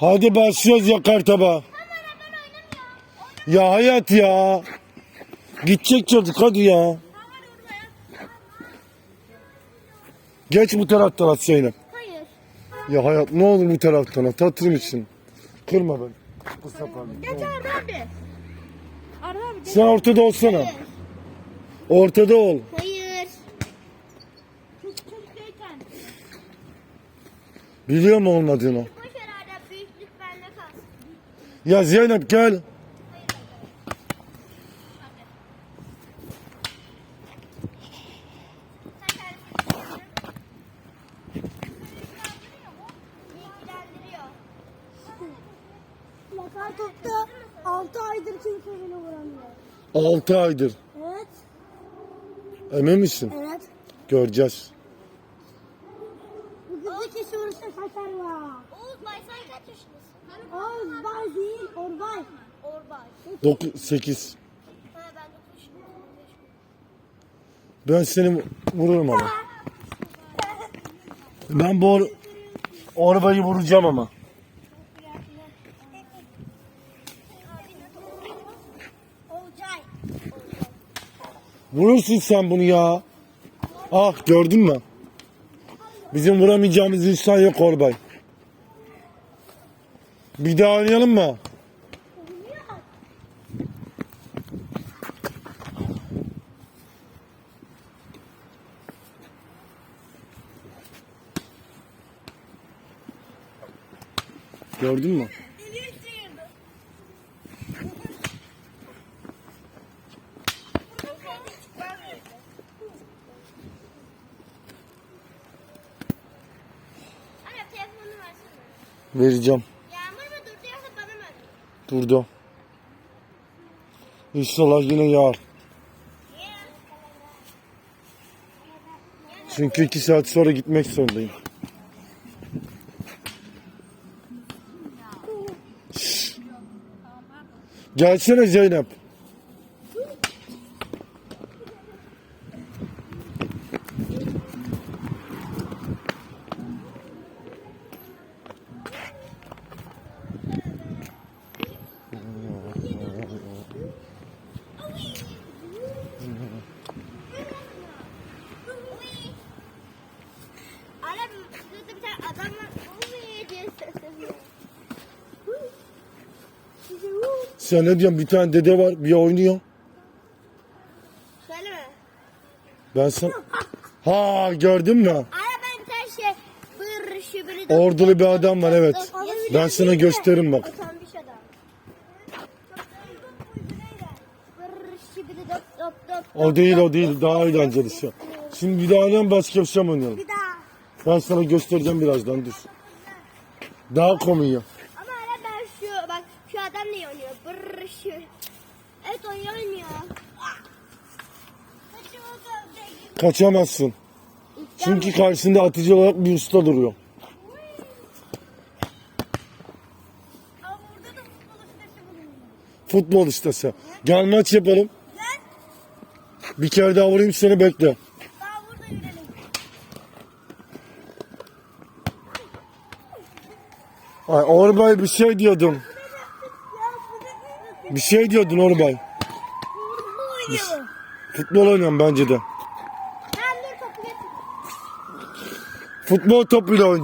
Hadi başlıyoruz ya kartaba. Ya hayat ya. Gidecek çocuk hadi ya. Geç bu taraftan at Zeynep. Hayır. Ya hayat ne olur bu taraftan at hatırım için. Kırma beni. Bu sefer. Geç Arda abi. Arda abi. Sen ortada olsana. Ortada ol. Hayır. Çok çok şeytan. Biliyor mu olmadığını? Ya Zeynep gel. Yakar topta 6 aydır kimse beni vuramıyor. 6 aydır. Evet. Emin misin? Evet. Göreceğiz. Var. Oğuz Bay sen kaç yaşındasın? Oğuz bay değil, Orbay. Orbay. 9 8. Ha ben 9 yaşındayım. Ben seni vururum ama. Ben bu or- orbayı vuracağım ama. Vurursun sen bunu ya. Ah gördün mü? Bizim vuramayacağımız insan yok Orbay. Bir daha oynayalım mı? Gördün mü? Vereceğim. Yağmur mu durdu yoksa bana mı? Durdu. İnşallah yine yağar. Çünkü iki saat sonra gitmek zorundayım. Gelsene Zeynep. Anne şurada bir tane adam var. Oy diye sesleniyor. Sen ne diyorsun? Bir tane dede var, bir oynuyor. Söyleme. Ben sana... Ha gördün mü? Ben şey. Bır. Ordulu bir adam var evet. Ben sana gösteririm bak. Atanmış adam. Bır şıbırı dop dop dop. O değil o değil. Daha eğlencelisi. Şimdi bir daha oynayalım bir şey oynayalım? Bir daha. Ben sana göstereceğim birazdan dur. Daha komik ya. Ama anne ben şu bak şu adam ne oynuyor? Bır şu. Evet o iyi oynuyor. Kaçamazsın. Çünkü karşısında atıcı olarak bir usta duruyor. Futbol ustası. Gel maç yapalım. Bir kere daha vurayım seni bekle. Ay Orbay bir şey diyordun. Bir şey diyordun Orbay. Futbol oynuyorum bence de. Futbol topuyla oynuyorum.